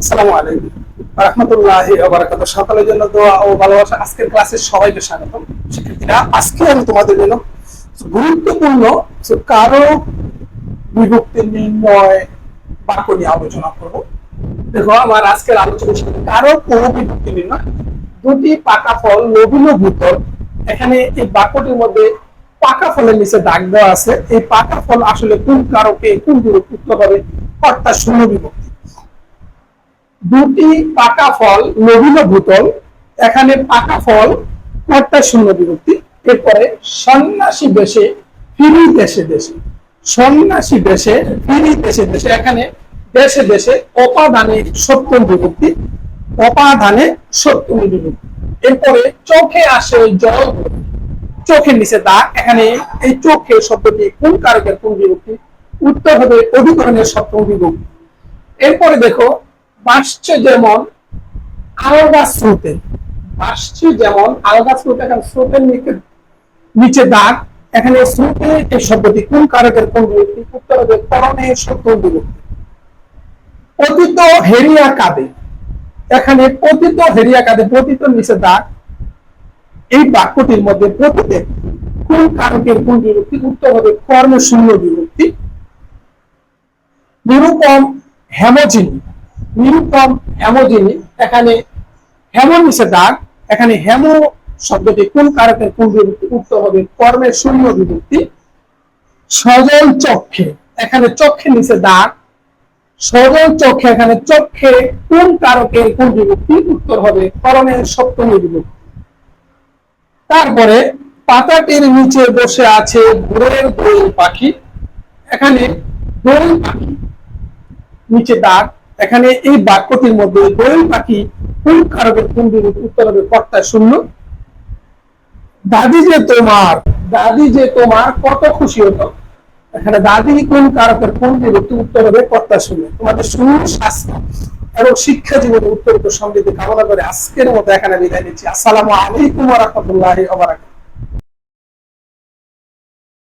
আসসালামু আলাইকুম। রহমতুল্লাহ বারাকাত সকালের জন্য দোয়া ও ভালোবাসা। আজকের ক্লাসে সবাইকে স্বাগতম। শিক্ষার্থীরা, আজকে আমি তোমাদের জন্য গুরুত্বপূর্ণ কারও বিভক্তি, নির্ণয়, বাক্য নিয়ে আলোচনা করব। দেখো, আমার আজকের আলোচনা ছিল কারও কোন বিভক্তি, নির্ণয়। দুটি পাকা ফল লবিল ভূতল এখানে এই বাক্যটির মধ্যে পাকা ফলের নিচে দাগ দেওয়া আছে। এই পাকা ফল আসলে কোন কারকে, কোন বিভক্তি উত্তর হবে? অর্থাৎ শূন্য বিভক্তি। দুটি পাকা ফল নবীন ভূতল, এখানে পাকা ফল কর্তা শূন্য বিভক্তি। এরপরে সন্ন্যাসী বেশে ফিরি দেশে দেশে, সন্ন্যাসী দেশে, ফিরি দেশে দেশে, এখানে দেশে দেশে অপাদানে সপ্তম বিভক্তি, অপাদানে সপ্তম বিভক্তি। এরপরে চোখে আসে জল, চোখের নিচে দাগ, এখানে এই চোখে শব্দটি কোন কারকের কোন বিভক্তি? উত্তর হবে অধিকরণের সপ্তম বিভক্তি। এরপরে দেখো বাসছে যেমন আলগা স্রোতে, বাসছে যেমন আলগা স্রোত, এখানে স্রোতের নিচে নিচে দাগ, এখানে স্রোতে এই শব্দটি কোন কারকের কোন বিভক্তি? উত্তর হবে করণের সপ্তম বিভক্তি। পতিত হেরিয়া কাঁদে এখানে পতিত হেরিয়া কাঁদে পতিত নিচে দাগ, এই বাক্যটির মধ্যে পতিতে কোন কারকের কোন বিভক্তি? উত্তর হবে কর্ম শূন্য বিভক্তি নিরূপম নিরূপম হেমোজিনী এখানে হেমো নিচে দাগ, এখানে হেমো শব্দটি কোন কারকের কোন বিভক্তি? উত্তর হবে কর্মের শূন্য বিভক্তি। সজল চক্ষে, এখানে চক্ষে নিচে দাগ। সজল চক্ষে, এখানে চক্ষে কোন কারকের কোন বিভক্তি? উত্তর হবে করণের সপ্তমী বিভক্তি। তারপরে পাতাটির নিচে বসে আছে ভোরের দোল পাখি। এখানে দোল পাখি, নিচে দাগ। এখানে এই বাক্যটির মধ্যে দোল পাখি কোন কারকের কোন বিভক্তি উত্তর হবে কর্তা শূন্য? দাদি যে তোমার, দাদি যে তোমার কত খুশি হতো। এখানে দাদি কোন কারকের কোন বিভক্তি উত্তর হবে কর্তা শূন্য? তোমাদের সুস্বাস্থ্য এবং শিক্ষা জীবনে উত্তর সমৃদ্ধি কামনা করে আজকের মতো এখানে বিদায় নিচ্ছি। আসসালামু আলাইকুম রহমতুল্লাহ